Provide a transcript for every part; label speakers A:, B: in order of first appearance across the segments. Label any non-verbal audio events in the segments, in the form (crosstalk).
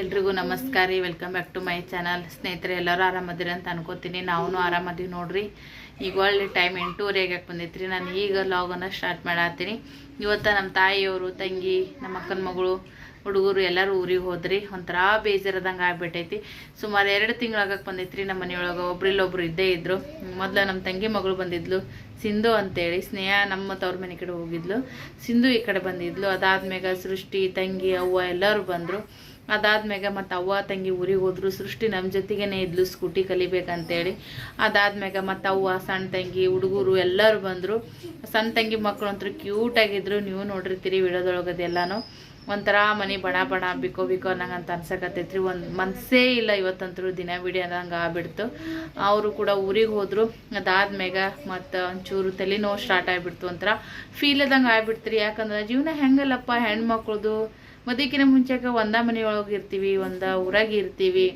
A: ಎಲ್ರಿಗೂ ನಮಸ್ಕಾರ. ರೀ welcome back to my channel ಸ್ನೇಹಿತರೆ, ಎಲ್ಲರೂ ಆರಾಮದಿರಿ ಅಂತ ಅನ್ಕೋತೀನಿ. ನಾವು ಆರಾಮದೀವಿ ನೋಡ್ರಿ. ಈಗ ಒಳ್ಳೆ ಟೈಮ್ ಎಂಟೂವರೆಗೆ ಬಂದೈತ್ರಿ. ನಾನು ಈಗ ಲಾಗನ್ನು ಸ್ಟಾರ್ಟ್ ಮಾಡತ್ತೀನಿ ಇವತ್ತು ನಮ್ಮ ತಾಯಿಯವರು, ತಂಗಿ, ನಮ್ಮ ಅಕ್ಕನ ಮಗಳು, ಹುಡುಗರು ಎಲ್ಲರೂ ಊರಿಗೆ ಹೋದ್ರಿ. ಒಂಥರ ಬೇಜಾರದಂಗೆ ಆಗ್ಬಿಟ್ಟೈತಿ. ಸುಮಾರು ಎರಡು ತಿಂಗಳಾಗಕ್ಕೆ ಬಂದೈತ್ರಿ ನಮ್ಮ ಮನೆಯೊಳಗೆ. ಒಬ್ರಿಲ್ಲೊಬ್ರು ಇದ್ದೇ ಇದ್ರು. ಮೊದಲು ನಮ್ಮ ತಂಗಿ ಮಗಳು ಬಂದಿದ್ಲು. ಸಿಂಧು ಅಂತೇಳಿ. ಸ್ನೇಹ ನಮ್ಮ ತವ್ರ ಮನೆ ಕಡೆ ಹೋಗಿದ್ಲು. ಸಿಂಧು ಈ ಕಡೆ ಬಂದಿದ್ಲು. ಅದಾದ್ಮೇಲೆ ಸೃಷ್ಟಿ, ತಂಗಿ, ಅವ್ವ ಎಲ್ಲರೂ ಬಂದರು. ಅದಾದ್ಮ್ಯಾಗ ಮತ್ತು ಅವ್ವ ತಂಗಿ ಊರಿಗೆ ಹೋದ್ರು, ಸೃಷ್ಟಿ ನಮ್ಮ ಜೊತೆಗೇನೆ ಇದ್ಲು ಸ್ಕೂಟಿ ಕಲಿಬೇಕಂತೇಳಿ. ಅದಾದ್ಮ್ಯಾಗ ಮತ್ತು ಅವ್ವ ಸಣ್ಣ ತಂಗಿ, ಹುಡುಗರು ಎಲ್ಲರೂ ಬಂದರು. ಸಣ್ಣ ತಂಗಿ ಮಕ್ಕಳು ಕ್ಯೂಟ್ ಆಗಿದ್ರು. ನೀವು ನೋಡಿರ್ತೀರಿ ವಿಡಿಯೋದೊಳಗದೆಲ್ಲಾನು. ಒಂಥರ ಮನೆ ಬಣ ಬಣ ಬಿಕೋ ಬಿಕೋ ಅನ್ನಂಗೆ ಅಂತ ಅನ್ಸಕತ್ತೈತ್ರಿ. ಒಂದು ಮನಸ್ಸೇ ಇಲ್ಲ ಇವತ್ತಂತರೂ ದಿನ ಬಿಡಿ ಅನ್ನಂಗೆ ಆಗ್ಬಿಡ್ತು. ಅವರು ಕೂಡ ಊರಿಗೆ ಹೋದ್ರು. ಅದಾದ್ಮ್ಯಾಗ ಮತ್ತು ಒಂಚೂರು ತಲೆನೋವು ಸ್ಟಾರ್ಟ್ ಆಗಿಬಿಡ್ತು ಒಂಥರ ಫೀಲ್ ಆದಂಗೆ ಆಗ್ಬಿಡ್ತ್ರಿ. ಯಾಕಂದ್ರೆ ಜೀವನ ಹೆಂಗಲ್ಲಪ್ಪ ಹೆಣ್ಮಕ್ಳದು ಮದುವೆಕಿನ ಮುಂಚೆಗೆ ಒಂದ ಮನೆಯೊಳಗೆ ಇರ್ತೀವಿ, ಒಂದ ಊರಾಗ ಇರ್ತೀವಿ.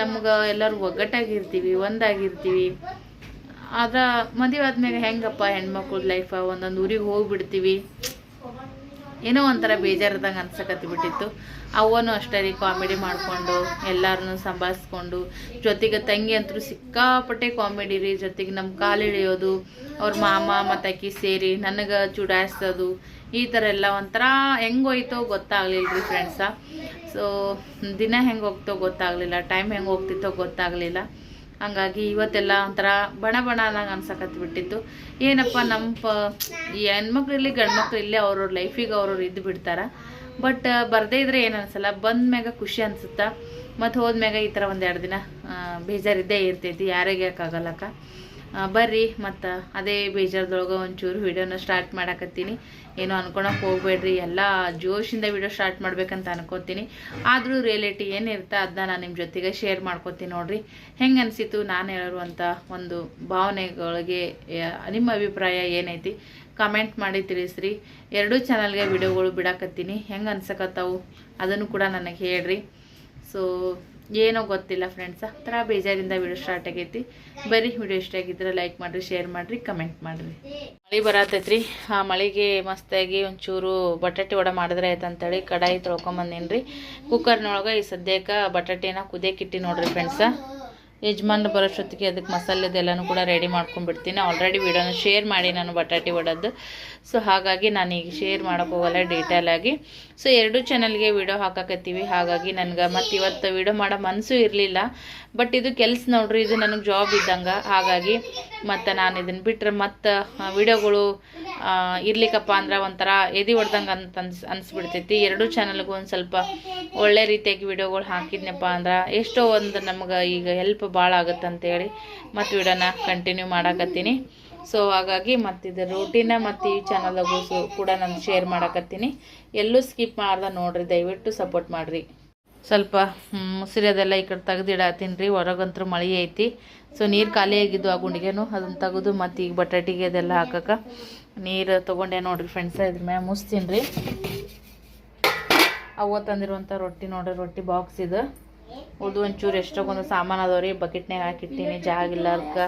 A: ನಮ್ಗೆ ಎಲ್ಲರೂ ಒಗ್ಗಟ್ಟಾಗಿರ್ತೀವಿ ಒಂದಾಗಿರ್ತೀವಿ ಆದ್ರೆ ಮದುವೆ ಆದ್ಮ್ಯಾಗ ಹೆಂಗಪ್ಪ ಹೆಣ್ಮಕ್ಳ ಲೈಫ ಒಂದೊಂದು ಊರಿಗೆ ಹೋಗ್ಬಿಡ್ತೀವಿ. ಏನೋ ಒಂಥರ ಬೇಜಾರದಂಗೆ ಅನ್ಸಕತ್ತಿ ಬಿಟ್ಟಿತ್ತು ಅವನು ಅಷ್ಟೇ ರೀ ಕಾಮಿಡಿ ಮಾಡಿಕೊಂಡು ಎಲ್ಲರನ್ನು ಸಂಭಾಳಿಸ್ಕೊಂಡು, ಜೊತೆಗೆ ತಂಗಿ ಅಂತೂ ಸಿಕ್ಕಾಪಟ್ಟೆ ಕಾಮಿಡಿ ರೀ, ಜೊತೆಗೆ ನಮ್ಮ ಕಾಲು ಇಳಿಯೋದು ಅವ್ರ ಮಾಮ ಮತ್ತು ಅಕ್ಕಿ ಸೇರಿ, ನನಗೆ ಚುಡಾಯಿಸೋದು ಈ ಥರ ಎಲ್ಲ ಒಂಥರ ಹೆಂಗೋಯ್ತೋ ಗೊತ್ತಾಗಲಿಲ್ಲ ರೀ ಫ್ರೆಂಡ್ಸ ಸೊ ದಿನ ಹೆಂಗೆ ಹೋಗ್ತೋ ಗೊತ್ತಾಗಲಿಲ್ಲ ಟೈಮ್ ಹೆಂಗೆ ಹೋಗ್ತಿತ್ತೋ ಗೊತ್ತಾಗಲಿಲ್ಲ. ಹಂಗಾಗಿ ಇವತ್ತೆಲ್ಲ ಒಂಥರ ಬಣ ಬಣ ಅನ್ನಂಗೆ ಬಿಟ್ಟಿತ್ತು. ಏನಪ್ಪ ನಮ್ಮ ಪ, ಈ ಹೆಣ್ಮಕ್ಳು ಇರಲಿ ಗಂಡ್ಮಕ್ಳು ಇಲ್ಲೇ ಅವ್ರವ್ರ ಲೈಫಿಗೆ ಅವ್ರವ್ರು ಇದ್ದು ಬಿಡ್ತಾರೆ. ಬಟ್ ಬರದೇ ಇದ್ರೆ ಏನು ಅನ್ಸಲ್ಲ, ಬಂದ ಮ್ಯಾಗ ಖುಷಿ ಅನಿಸುತ್ತಾ? ಮತ್ತು ಹೋದ್ಮ್ಯಾಗ ಈ ಥರ ಒಂದೆರಡು ದಿನ ಬೇಜಾರಿದ್ದೇ ಇರ್ತೈತಿ, ಯಾರಿಗೆ ಯಾಕಾಗಲ್ಲಕ್ಕ ಬರ್ರಿ ಮತ್ತು ಅದೇ ಬೇಜಾರದೊಳಗೆ ಒಂಚೂರು ವಿಡಿಯೋನ ಸ್ಟಾರ್ಟ್ ಮಾಡಾಕತ್ತೀನಿ. ಏನು ಅನ್ಕೊಳಕ್ಕೆ ಹೋಗ್ಬೇಡ್ರಿ, ಎಲ್ಲ ಜೋಶಿಂದ ವಿಡಿಯೋ ಸ್ಟಾರ್ಟ್ ಮಾಡ್ಬೇಕಂತ ಅನ್ಕೋತೀನಿ. ಆದರೂ ರಿಯಾಲಿಟಿ ಏನಿರುತ್ತೆ ಅದನ್ನ ನಾನು ನಿಮ್ಮ ಜೊತೆಗೆ ಶೇರ್ ಮಾಡ್ಕೋತೀನಿ ನೋಡ್ರಿ. ಹೆಂಗೆ ಅನಿಸಿತು ನಾನು ಹೇಳಿರುವಂಥ ಒಂದು ಭಾವನೆಗಳಿಗೆ ನಿಮ್ಮ ಅಭಿಪ್ರಾಯ ಏನೈತಿ? ಕಮೆಂಟ್ ಮಾಡಿ ತಿಳಿಸ್ರಿ. ಎರಡೂ ಚಾನಲ್ಗೆ ವಿಡಿಯೋಗಳು ಬಿಡಾಕತ್ತೀನಿ. ಹೆಂಗೆ ಅನ್ಸಕತ್ತಾವು? ಅದನ್ನು ಕೂಡ ನನಗೆ ಹೇಳ್ರಿ. ಸೊ ಏನೋ ಗೊತ್ತಿಲ್ಲ ಫ್ರೆಂಡ್ಸ ಥರ ಬೇಜಾರಿಂದ ವಿಡಿಯೋ ಸ್ಟಾರ್ಟ್ ಆಗೈತಿ. ಬರೀ ವಿಡಿಯೋ ಇಷ್ಟ ಆಗಿದ್ರೆ ಲೈಕ್ ಮಾಡಿರಿ ಶೇರ್ ಮಾಡಿರಿ ಕಮೆಂಟ್ ಮಾಡಿರಿ. ಮಳೆ ಬರತೈತ್ರಿ. ಆ ಮಳೆಗೆ ಮಸ್ತಾಗಿ ಒಂಚೂರು ಬಟಾಟೆ ವಡೆ ಮಾಡಿದ್ರೆ ಆಯ್ತು ಅಂತೇಳಿ ಕಡಾಯಿ ತೊಳ್ಕೊಂಬಂದೇನ್ರಿ. ಕುಕ್ಕರ್ನೊಳಗೆ ಈ ಸದ್ಯಕ್ಕೆ ಬಟಾಟೆನ ಕುದಿಯಕ್ಕಿಟ್ಟಿ ನೋಡ್ರಿ ಫ್ರೆಂಡ್ಸ ಯಜಮಾನ್ರು ಬರೋಷ್ಟೊತ್ತಿಗೆ ಅದಕ್ಕೆ ಮಸಾಲೆದೆಲ್ಲನೂ ಕೂಡ ರೆಡಿ ಮಾಡ್ಕೊಂಡ್ಬಿಡ್ತೀನಿ. ಆಲ್ರೆಡಿ ವಿಡಿಯೋನ ಶೇರ್ ಮಾಡಿ ನಾನು ಬಟಾಟೆ ಒಡೋದು ಸೊ ಹಾಗಾಗಿ ನಾನು ಈಗ ಶೇರ್ ಮಾಡೋಕ್ಕೋಗಲ್ಲ ಡೀಟೇಲಾಗಿ ಸೊ ಎರಡು ಚಾನಲ್ಗೆ ವಿಡಿಯೋ ಹಾಕಕತ್ತೀವಿ. ಹಾಗಾಗಿ ನನಗೆ ಮತ್ತು ಇವತ್ತು ವಿಡಿಯೋ ಮಾಡೋ ಮನಸ್ಸು ಇರಲಿಲ್ಲ. ಬಟ್ ಇದು ಕೆಲಸ ನೋಡ್ರಿ, ಇದು ನನಗೆ ಜಾಬ್ ಇದ್ದಂಗೆ. ಹಾಗಾಗಿ ಮತ್ತು ನಾನು ಇದನ್ನು ಬಿಟ್ಟರೆ ಮತ್ತು ವಿಡಿಯೋಗಳು ಇರ್ಲಿಕ್ಕಪ್ಪ ಅಂದ್ರೆ ಒಂಥರ ಎದೆ ಹೊಡ್ದಂಗೆ ಅಂತ ಅನ್ಸ್, ಅನ್ಸ್ಬಿಡ್ತೈತಿ. ಎರಡೂ ಚಾನಲ್ಗೂ ಒಂದು ಸ್ವಲ್ಪ ಒಳ್ಳೆ ರೀತಿಯಾಗಿ ವಿಡಿಯೋಗಳು ಹಾಕಿದ್ನಪ್ಪ ಅಂದ್ರೆ ಎಷ್ಟೋ ಒಂದು ನಮ್ಗೆ ಈಗ ಹೆಲ್ಪ್ ಭಾಳ ಆಗುತ್ತೆ ಅಂತೇಳಿ ಮತ್ತು ವಿಡಿಯೋನ ಕಂಟಿನ್ಯೂ ಮಾಡಾಕತ್ತೀನಿ. ಸೊ ಹಾಗಾಗಿ ಮತ್ತಿದು ರೂಟೀನ ಮತ್ತು ಈ ಚಾನಲ್ಗೂ ಕೂಡ ನಾನು ಶೇರ್ ಮಾಡಾಕತ್ತೀನಿ. ಎಲ್ಲೂ ಸ್ಕಿಪ್ ಮಾಡ್ದೆ ನೋಡ್ರಿ, ದಯವಿಟ್ಟು ಸಪೋರ್ಟ್ ಮಾಡಿರಿ. ಸ್ವಲ್ಪ ಮುಸಿರೋದೆಲ್ಲ ಈ ಕಡೆ ತೆಗ್ದಿಡತ್ತೀನಿ ರೀ, ಹೊರಗಂತೂ ಮಳೆ ಐತಿ. ಸೊ ನೀರು ಖಾಲಿ ಆಗಿದ್ದು ಆ ಗುಂಡಿಗೆನು, ಅದನ್ನು ತೆಗೆದು ಮತ್ತು ಈಗ ಬಟಾಟಿಗೆ ಅದೆಲ್ಲ ಹಾಕಕ್ಕೆ. ನೀರು ತೊಗೊಂಡೆ ನೋಡ್ರಿ ಫ್ರೆಂಡ್ಸ ಇದ್ರ ಮ್ಯಾಮ್ ಮುಸ್ತೀನಿ ರೀ. ಅವ ತಂದಿರುವಂಥ ರೊಟ್ಟಿ ನೋಡ್ರಿ, ರೊಟ್ಟಿ ಬಾಕ್ಸ್ ಇದು. ಉಳ್ದು ಒಂಚೂರು ಎಷ್ಟೊಂದು ಸಾಮಾನು ಅದಾವ ರೀ ಬಕೆಟ್ನಾಗ ಜಾಗ ಇಲ್ಲ ಅದಕ್ಕೆ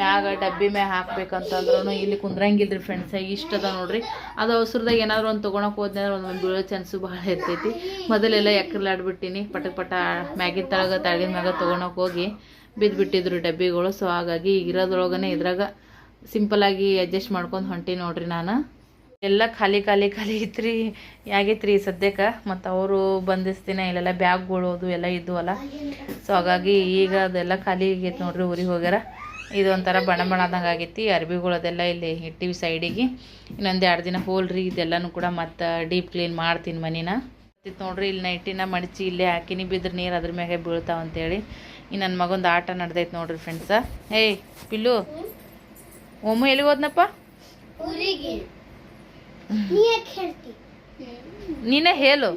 A: ಮ್ಯಾಗ ಡಬ್ಬಿ ಮ್ಯಾಗ ಹಾಕ್ಬೇಕಂತಂದ್ರೂ ಇಲ್ಲಿ ಕುಂದ್ರಂಗಿಲ್ಲ ರೀ ಫ್ರೆಂಡ್ಸ್ ಇಷ್ಟ ಅದ ನೋಡ್ರಿ. ಅದು ಅವಸರದಾಗ ಏನಾದ್ರು ಒಂದು ತೊಗೊಳಕ್ಕೆ ಹೋದ್ನೆ ಒಂದೊಂದು ಬೀಳೋ ಚಾನ್ಸು ಭಾಳ ಇರ್ತೈತಿ. ಮೊದಲೆಲ್ಲ ಎಕ್ಕರ್ಲಾಡ್ಬಿಟ್ಟಿನಿ ಪಟಕ್ ಪಟ ಮ್ಯಾಗಿನ ತಳಗ ತಳಗಿನ ಮ್ಯಾಗ ತೊಗೊಳಕ್ಕೆ ಹೋಗಿ ಬಿದ್ದುಬಿಟ್ಟಿದ್ರು ಡಬ್ಬಿಗಳು. ಸೊ ಹಾಗಾಗಿ ಇರೋದ್ರೊಳಗನೆ ಇದ್ರಾಗ ಸಿಂಪಲಾಗಿ ಅಡ್ಜಸ್ಟ್ ಮಾಡ್ಕೊಂಡು ಹೊಂಟಿ ನೋಡ್ರಿ ನಾನು. ಎಲ್ಲ ಖಾಲಿ ಖಾಲಿ ಖಾಲಿ ಇತ್ರಿ ಆಗೈತ್ರಿ ಸದ್ಯಕ್ಕೆ? ಮತ್ತು ಅವರು ಬಂದಿಸ್ತೀನಿ ಇಲ್ಲೆಲ್ಲ ಬ್ಯಾಗ್ಗಳು ಅದು ಎಲ್ಲ ಇದ್ವಲ್ಲ. ಸೊ ಹಾಗಾಗಿ ಈಗ ಅದೆಲ್ಲ ಖಾಲಿ ಆಗೈತೆ ನೋಡ್ರಿ ಊರಿಗೆ ಹೋಗ್ಯಾರ. ಇದು ಒಂಥರ ಬಣ ಬಣದಂಗೆ ಆಗೈತಿ. ಅರ್ಬಿಗಳು ಅದೆಲ್ಲ ಇಲ್ಲಿ ಇಟ್ಟಿವಿ ಸೈಡಿಗೆ ಇನ್ನೊಂದು ಎರಡು ದಿನ ಹೋಲ್ರಿ ಇದೆಲ್ಲನೂ ಕೂಡ ಮತ್ತು ಡೀಪ್ ಕ್ಲೀನ್ ಮಾಡ್ತೀನಿ ಮನಿನ. ಇತ್ತು ನೋಡ್ರಿ ಇಲ್ಲಿ ನೈಟಿನ ಮಡಚಿ ಇಲ್ಲೇ ಹಾಕಿನಿ, ಬಿದ್ರೆ ನೀರು ಅದ್ರ ಮ್ಯಾಗೆ ಬೀಳ್ತಾವ ಅಂತೇಳಿ. ಇನ್ನು ನನ್ನ ಮಗೊಂದು ಆಟ ನಡೆದೈತೆ ನೋಡ್ರಿ ಫ್ರೆಂಡ್ಸ ಏಯ್, ಪಿಲ್ಲು. ಒಮ್ಮೆ ಎಲ್ಲಿಗೆ ಹೋದ್ನಪ್ಪ
B: ಊರಿಗೆ ನೀ ಯಾಕೆ ಹೇಳ್ತಿ
A: ನೀನೇ ಹೇಳು.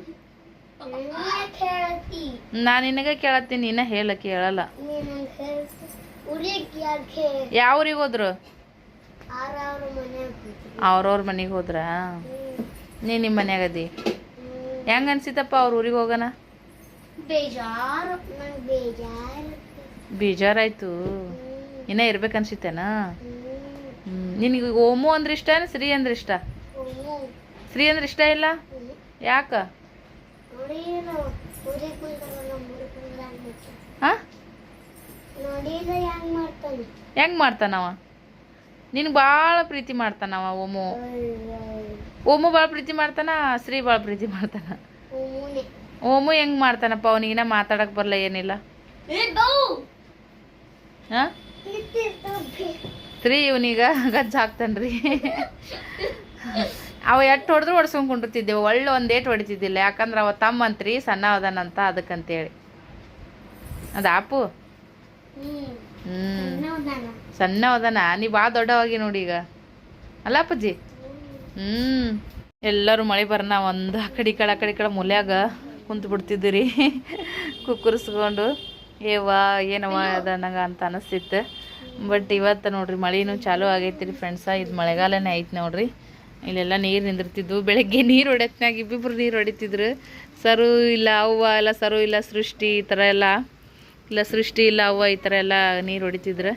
B: ನೀ
A: ನಿನಗೆ ಕೇಳತ್ತೀನಿ ನೀನೇ ಹೇಳ ಕೇಳಲ್ಲ. ಯಾವ ಊರಿಗೆ ಹೋದ್ರು? ಅವ್ರವ್ರ ಮನೆಗೆ ಹೋದ್ರ? ನೀ ನಿಮ್ಮ ಮನ್ಯಾಗ ಅದಿ. ಹೆಂಗ ಅನ್ಸಿತಪ್ಪ ಅವ್ರ ಊರಿಗೆ ಹೋಗೋಣ ಬೇಜಾರಾಯ್ತು. ಇನ್ನ ಇರ್ಬೇಕು ಅನ್ಸಿತ್ತೇನಾ? ನಿನಗೆ ಓಮು ಅಂದ್ರೆ ಇಷ್ಟ ಶ್ರೀ ಅಂದ್ರೆ ಇಷ್ಟ? ಶ್ರೀ ಅಂದ್ರೆ ಇಷ್ಟ ಇಲ್ಲ? ಯಾಕ?
B: ಹೆಂಗ್ ಮಾಡ್ತಾನೆ?
A: ಹೆಂಗೆ ಮಾಡ್ತಾನವ? ನಿನ್ ಭಾಳ ಪ್ರೀತಿ ಮಾಡ್ತಾನವ ಓಮು. ಓಮು ಭಾಳ ಪ್ರೀತಿ ಮಾಡ್ತಾನ ಶ್ರೀ ಭಾಳ ಪ್ರೀತಿ ಮಾಡ್ತಾನ. ಓಮು ಹೆಂಗ್ ಮಾಡ್ತಾನಪ್ಪ ಅವನಿಗಿನ ಮಾತಾಡಕ್ ಬರಲ್ಲ ಏನಿಲ್ಲ? ಸ್ತ್ರೀ ಇವನೀಗ ಗಜ್ಜ ಹಾಕ್ತಾನ್ರಿ ಅವ ಎಟ್ಟು ಹೊಡೆದ್ರು ಹೊಡ್ಸ್ಕೊಂಡ್ ಕುಂಡಿರ್ತಿದ್ದೆವು ಒಳ್ಳೆ ಒಂದೇಟ್ ಹೊಡಿತಿದ್ದಿಲ್ಲ, ಯಾಕಂದ್ರೆ ಅವ ತಮ್ಮಂತ್ರಿ ಸಣ್ಣ ಅದನಂತ ಅದಕ್ಕಂತೇಳಿ. ಅದ ಅಪ್ಪು
B: ಹ್ಮ್. ಹೌದಾನ
A: ಸಣ್ಣ ಅವದಾನ? ನೀ ಭಾಳ ದೊಡ್ಡವಾಗಿ ನೋಡಿ ಈಗ. ಅಲ್ಲ ಅಪ್ಪಾಜಿ? ಹ್ಮ್. ಎಲ್ಲರೂ ಮಳೆ ಬರೋಣ ಒಂದು ಆ ಕಡೆ ಕಡೆ ಆ ಕಡೆ ಕಡೆ ಮೂಲ್ಯಾಗ ಕುಂತು ಬಿಡ್ತಿದ್ದೀರಿ. ಕುಕ್ಕುರಿಸ್ಕೊಂಡು ಏವ ಏನವ ಅದ ನಂಗೆ ಅಂತ ಅನಿಸ್ತಿತ್ತು. ಬಟ್ ಇವತ್ತು ನೋಡ್ರಿ ಮಳೆನೂ ಚಾಲೂ ಆಗೈತಿ ರೀ ಫ್ರೆಂಡ್ಸ ಇದು ಮಳೆಗಾಲನೇ ಐತಿ ನೋಡ್ರಿ. ಇಲ್ಲೆಲ್ಲ ನೀರು ನಿಂದಿರ್ತಿದ್ವು. ಬೆಳಗ್ಗೆ ನೀರು ಹೊಡೆತ್ನಾಗ ಇಬ್ಬಿಬ್ರು ನೀರು ಹೊಡಿತಿದ್ರು. ಸರು ಇಲ್ಲ ಅವ್ವ ಎಲ್ಲ ಸರು ಇಲ್ಲ ಸೃಷ್ಟಿ ಈ ಥರ ಎಲ್ಲ. ಇಲ್ಲ ಸೃಷ್ಟಿ ಇಲ್ಲ ಅವ್ವ ಈ ಥರ ಎಲ್ಲ ನೀರು ಹೊಡಿತಿದ್ರು.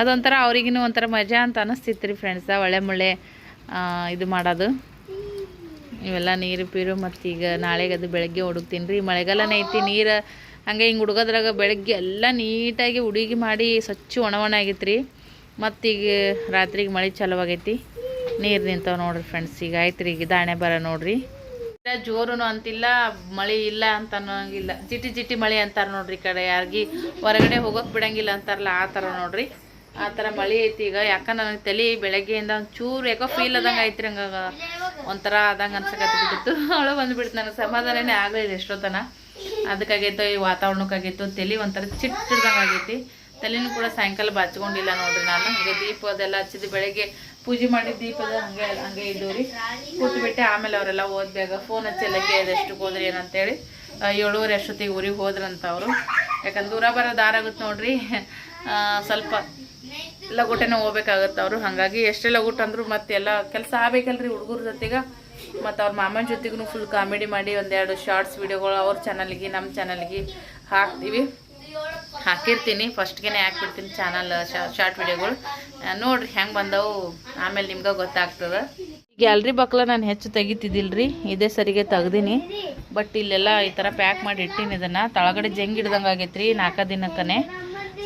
A: ಅದೊಂಥರ ಅವ್ರಿಗಿನ ಒಂಥರ ಮಜಾ ಅಂತ ಅನ್ನಿಸ್ತಿತ್ತು ರೀ ಫ್ರೆಂಡ್ಸ ಒಳ್ಳೆ ಮಳೆ ಆ, ಇದು ಮಾಡೋದು. ಇವೆಲ್ಲ ನೀರು ಪೀರು ಮತ್ತು ಈಗ ನಾಳೆಗೆ ಅದು ಬೆಳಗ್ಗೆ ಹುಡುಕ್ತೀನಿ ರೀ. ಮಳೆಗಾಲನೇ ಐತಿ ನೀರು ಹಂಗೆ ಹಿಂಗೆ ಹುಡುಗೋದ್ರಾಗ ಬೆಳಗ್ಗೆ ಎಲ್ಲ ನೀಟಾಗಿ ಹುಡುಗಿ ಮಾಡಿ ಸ್ವಚ್ಛ ಒಣ ಒಣ ಆಗೈತೆ ರೀ ಮತ್ತೀಗ ರಾತ್ರಿಗೆ ಮಳೆ ಚಾಲು ಆಗೈತಿ ನೀರು ನಿಂತಾವ ನೋಡ್ರಿ ಫ್ರೆಂಡ್ಸ್ ಈಗ ಆಯ್ತು ಈಗ ದಾಣೆ ಬರ ನೋಡ್ರಿ. ಜೋರುನು ಅಂತಿಲ್ಲ, ಮಳೆ ಇಲ್ಲ ಅಂತ ಅನ್ನೋಂಗಿಲ್ಲ. ಜಿಟಿ ಜಿಟಿ ಮಳೆ ಅಂತಾರೆ ನೋಡ್ರಿ ಈ ಕಡೆ. ಯಾರಿಗೆ ಹೊರಗಡೆ ಹೋಗೋಕೆ ಬಿಡಂಗಿಲ್ಲ ಅಂತಾರಲ್ಲ, ಆ ಥರ ನೋಡ್ರಿ. ಆ ಥರ ಮಳೆ ಐತಿ ಈಗ. ಯಾಕ ನನಗೆ ತಲೆ ಬೆಳಗ್ಗೆಯಿಂದ ಒಂಚೂರು ಯಾಕೋ ಫೀಲ್ ಆದಂಗೆ ಐತ್ರಿ ಹಂಗ ಒಂಥರ ಆದಂಗೆ ಅನ್ಸಕತ್ತಿ ಬಿಟ್ಟಿತ್ತು. (laughs) ಅವಳು ಬಂದ್ಬಿಡ್ತು, ನನಗೆ ಸಮಾಧಾನನೇ ಆಗಲಿಲ್ಲ ಎಷ್ಟೊತ್ತನ ಅದಕ್ಕಾಗೈತೋ ಈ ವಾತಾವರಣಕ್ಕಾಗೈತೋ ತಲೆ ಒಂಥರ ಚಿಟ್ಟಿದಂಗೆ ಆಗೈತಿ. ತಲೆನೂ ಕೂಡ ಸಾಯಂಕಾಲ ಬಾಚ್ಕೊಂಡಿಲ್ಲ ನೋಡ್ರಿ ನಾನು. ಈಗ ದೀಪ ಅದೆಲ್ಲ ಹಚ್ಚಿದ್ದು ಬೆಳಗ್ಗೆ ಪೂಜೆ ಮಾಡಿದ ದೀಪದ ಹಂಗೆ ಹಂಗೆ ಇದ್ದು ರೀ ಕೂತ್ಬಿಟ್ಟೆ, ಆಮೇಲೆ ಅವರೆಲ್ಲ ಓದ್ಬೇಗ ಫೋನ್ ಹಚ್ಚೆಲ್ಲ ಕೇಳಿದಷ್ಟು ಹೋದ್ರಿ ಏನಂತೇಳಿ. ಏಳುವರೆ ಅಷ್ಟೊತ್ತಿಗೆ ಊರಿಗೆ ಹೋದ್ರಂತ ಅವರು. ಯಾಕಂದ್ರೆ ದೂರ ಬರೋ ದಾರ ಆಗುತ್ತೆ ನೋಡ್ರಿ. ಸ್ವಲ್ಪ ಲಗೋಟನೇ ಹೋಗ್ಬೇಕಾಗತ್ತೆ ಅವರು. ಹಾಗಾಗಿ ಎಷ್ಟೇ ಲಗೋಟ ಅಂದ್ರು ಮತ್ತೆಲ್ಲ ಕೆಲಸ ಆಗ್ಬೇಕಲ್ರಿ ಹುಡುಗರ ಜೊತೆಗೆ. ಮತ್ತು ಅವ್ರ ಮಾಮನ ಜೊತೆಗೂ ಫುಲ್ ಕಾಮಿಡಿ ಮಾಡಿ ಒಂದೆರಡು ಶಾರ್ಟ್ಸ್ ವಿಡಿಯೋಗಳು ಅವ್ರ ಚಾನಲ್ಗೆ ನಮ್ಮ ಚಾನಲ್ಗೆ ಹಾಕ್ತೀವಿ. ಹಾಕಿರ್ತೀನಿ. ಫಸ್ಟ್ಗೆ ಹಾಕ್ಬಿಡ್ತೀನಿ ಚಾನಲ್ ಶಾರ್ಟ್ ವಿಡಿಯೋಗಳು. ನೋಡ್ರಿ ಹೆಂಗೆ ಬಂದವು. ಆಮೇಲೆ ನಿಮ್ಗೆ ಗೊತ್ತಾಗ್ತದೆ. ಗ್ಯಾಲ್ರಿ ಬಕ್ಲ ನಾನು ಹೆಚ್ಚು ತೆಗಿತಿದ್ದಿಲ್ರಿ ಇದೇ ಸರಿಗೆ ತೆಗ್ದೀನಿ. ಬಟ್ ಇಲ್ಲೆಲ್ಲ ಈ ಥರ ಪ್ಯಾಕ್ ಮಾಡಿ ಇಟ್ಟೀನಿ ಇದನ್ನು. ತಳಗಡೆ ಜಂಗ್ ಹಿಡ್ದಂಗೆ ಆಗೈತ್ರಿ ನಾಲ್ಕು ದಿನಕ್ಕನೇ.